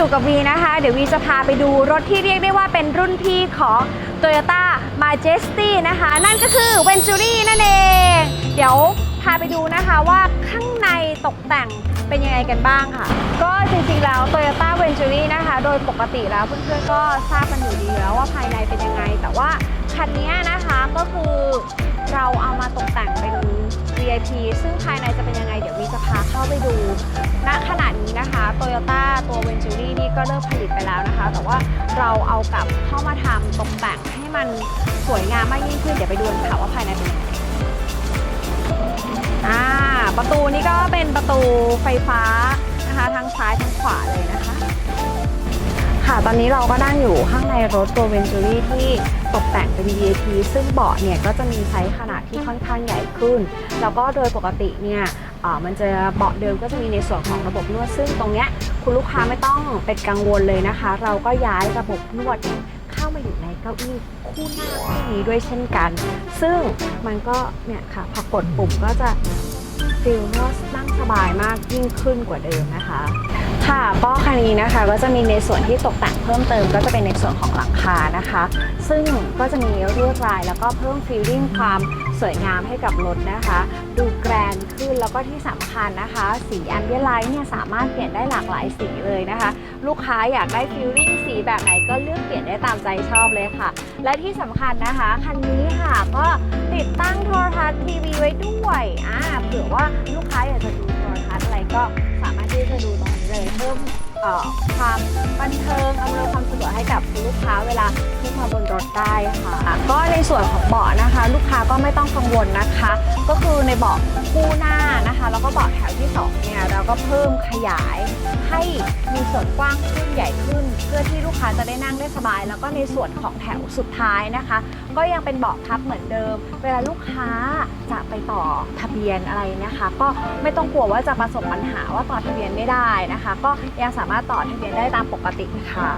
อยู่กับวีนะคะ เดี๋ยววีจะพาไปดูรถที่เรียกได้ว่าเป็นรุ่นพี่ของ Toyota Majesty นะคะ นั่นก็คือ Venturi นั่นเอง เดี๋ยวพาไปดูนะคะว่าข้างในตกแต่งเป็นยังไงกันบ้างค่ะ ก็จริงๆแล้ว Toyota Venturi นะคะ โดยปกติแล้วเพื่อนๆก็ทราบกันอยู่ดีแล้วว่าภายในเป็นยังไง แต่ว่าคันนี้นะคะก็คือเราเอามาตกแต่งเป็น VIP ซึ่งภายในจะเป็นยังไงเดี๋ยววีจะพาเข้าไปดู ณ ขณะนี้นะคะ Toyota ตัว Venturi นี่ก็เริ่มผลิตไปแล้วนะคะ แต่ว่าเราเอากลับเข้ามาทำตกแต่งให้มันสวยงามมากยิ่งขึ้น เดี๋ยวไปดูกันค่ะว่าภายในเป็นยังไงอ่าประตูนี้ก็เป็นประตูไฟฟ้านะคะ ทั้งซ้ายทั้งขวาเลยนะคะ ค่ะ ตอนนี้เราก็นั่งอยู่ข้างในรถตัว Venturi ที่ตกแต่งเป็น VIP ซึ่งเบาะเนี่ยก็จะมีไซส์ขนาดที่ค่อนข้างใหญ่ขึ้น แล้วก็โดยปกติเนี่ยมันจะเบาะเดิมก็จะมีในส่วนของระบบนวด ซึ่งตรงเนี้ยคุณลูกค้าไม่ต้องเป็นกังวลเลยนะคะ เราก็ย้ายระบบนวดเนี่ยเข้ามาอยู่ในเก้าอี้คู่หน้าคู่นี้ด้วยเช่นกัน ซึ่งมันก็เนี่ยค่ะพอกดปุ่มก็จะฟีลว่านั่งสบายมากยิ่งขึ้นกว่าเดิมนะคะ ค่ะก็คันนี้นะคะก็จะมีในส่วนที่ตกแต่งเพิ่มเติม ก็จะเป็นในส่วนของหลังคานะคะ ซึ่งก็จะมีลวดลาย แล้วก็เพิ่มฟีลลิ่งความสวยงามให้กับรถนะคะ ดูแกรนขึ้นแล้วก็ที่สำคัญนะคะ สีแอมเบียไลท์เนี่ยสามารถเปลี่ยนได้หลากหลายสีเลยนะคะ ลูกค้าอยากได้ฟีลลิ่งสีแบบไหนก็เลือกเปลี่ยนได้ตามใจชอบเลยค่ะ และที่สำคัญนะคะคันนี้ค่ะก็ติดตั้งโทรทัศน์ทีวีไว้ด้วยอ่าเผื่อว่าลูกค้าอยากจะดูโทรทัศน์อะไรก็สามารถที่จะดูต รงนี้ เอ่อความบันเทิงอำนวยความสะดวกให้กับลูกค้าเวลาขึ้นมาบนรถได้ค่ะ ก็ในส่วนของเบาะนะคะ ลูกค้าก็ไม่ต้องกังวลนะคะ ก็คือในเบาะคู่หน้านะคะ แล้วก็เบาะแถวที่สองเนี่ยเราก็เพิ่มขยายให้มีส่วนกว้างขึ้นใหญ่ขึ้น เพื่อที่ลูกค้าจะได้นั่งได้สบาย แล้วก็ในส่วนของแถวสุดท้ายนะคะ ก็ยังเป็นเบาะพับเหมือนเดิม เวลาลูกค้าจะไปต่อทะเบียนอะไรนะคะ ก็ไม่ต้องกลัวว่าจะประสบปัญหาว่าต่อทะเบียนไม่ได้นะคะ ก็ยังสามารถต่อทะเบียนได้ตามปกติค่ะ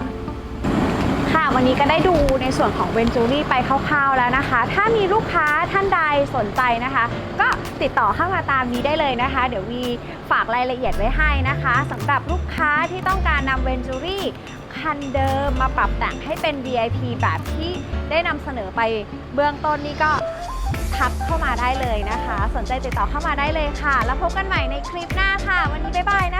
ค่ะ วันนี้ก็ได้ดูในส่วนของเวนจูรี่ไปคร่าวๆแล้วนะคะ ถ้ามีลูกค้าท่านใดสนใจนะคะ ก็ติดต่อเข้ามาตามนี้ได้เลยนะคะ เดี๋ยววีฝากรายละเอียดไว้ให้นะคะสำหรับลูกค้าที่ต้องการนำเวนจูรี่คันเดิมมาปรับแต่งให้เป็น VIP แบบที่ได้นำเสนอไปเบื้องต้นนี้ก็ทักเข้ามาได้เลยนะคะ สนใจติดต่อเข้ามาได้เลยค่ะ แล้วพบกันใหม่ในคลิปหน้าค่ะ วันนี้บ๊ายบายนะคะ